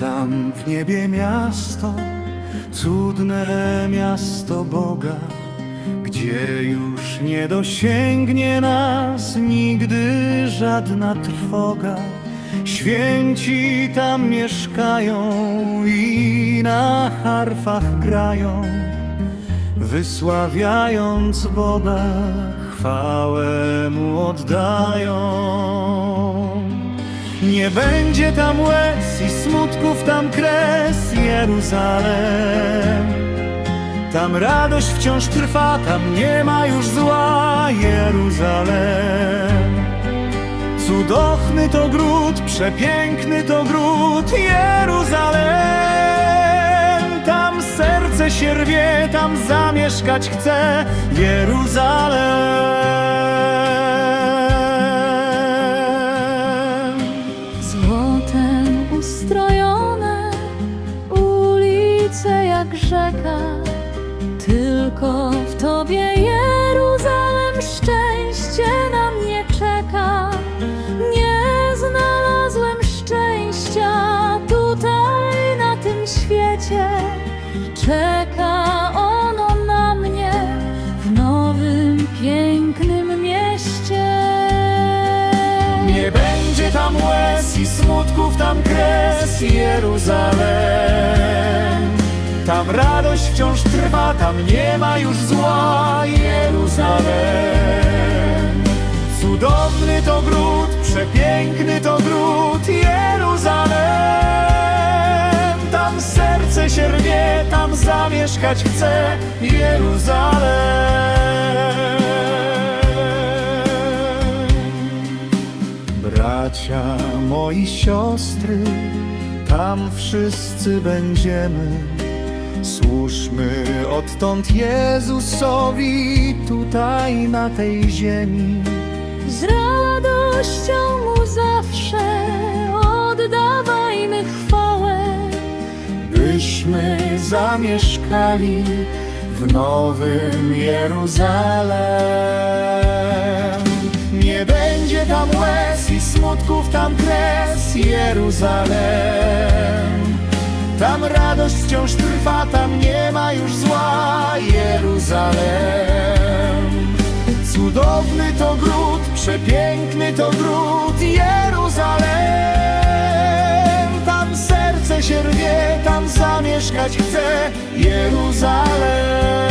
Tam w niebie miasto, cudne miasto Boga, gdzie już nie dosięgnie nas nigdy żadna trwoga. Święci tam mieszkają i na harfach grają, wysławiając Boga, chwałę Mu oddają. Nie będzie tam łez i smutków, tam kres Jeruzalem. Tam radość wciąż trwa, tam nie ma już zła Jeruzalem. Cudowny to gród, przepiękny to gród Jeruzalem. Tam serce się rwie, tam zamieszkać chce Jeruzalem. Złotem ustrojone ulice jak rzeka, tylko w Tobie Jeruzalem szczęście na mnie czeka. Nie znalazłem szczęścia tutaj na tym świecie, czeka ono na mnie w nowym pięknym mieście. Nie będzie tam łez i smutków, tam kres Jeruzalem. Tam radość wciąż trwa, tam nie ma już zła Jeruzalem. Cudowny to gród, przepiękny to gród Jeruzalem. Tam serce się rwie, tam zamieszkać chce Jeruzalem. Moi siostry, tam wszyscy będziemy. Służmy odtąd Jezusowi tutaj na tej ziemi. Z radością mu zawsze oddawajmy chwałę. byśmy zamieszkali w nowym Jeruzalem. Nie będzie tam łez smutków, tam kres Jeruzalem. Tam radość wciąż trwa, tam nie ma już zła Jeruzalem. Cudowny to gród, przepiękny to gród Jeruzalem. Tam serce się rwie, tam zamieszkać chce Jeruzalem.